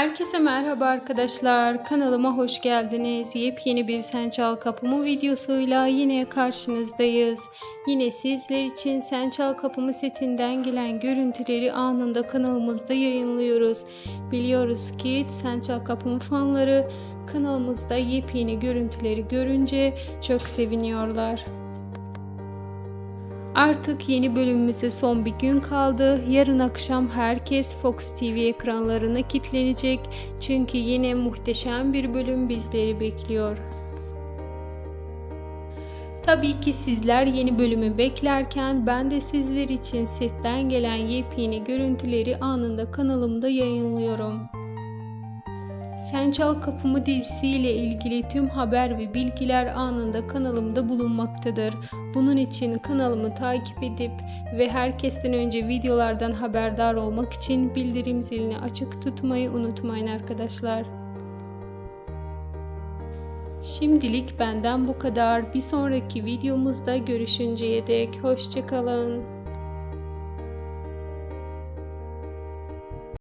Herkese merhaba arkadaşlar. Kanalıma hoş geldiniz. Yepyeni bir Sen Çal Kapımı videosuyla yine karşınızdayız. Yine sizler için Sen Çal Kapımı setinden gelen görüntüleri anında kanalımızda yayınlıyoruz. Biliyoruz ki Sen Çal Kapımı fanları kanalımızda yepyeni görüntüleri görünce çok seviniyorlar. Artık yeni bölümümüze son bir gün kaldı. Yarın akşam herkes Fox TV ekranlarına kilitlenecek. Çünkü yine muhteşem bir bölüm bizleri bekliyor. Tabii ki sizler yeni bölümü beklerken ben de sizler için setten gelen yepyeni görüntüleri anında kanalımda yayınlıyorum. Sen Çal Kapımı dizisiyle ilgili tüm haber ve bilgiler anında kanalımda bulunmaktadır. Bunun için kanalımı takip edip ve herkesten önce videolardan haberdar olmak için bildirim zilini açık tutmayı unutmayın arkadaşlar. Şimdilik benden bu kadar. Bir sonraki videomuzda görüşünceye dek hoşçakalın.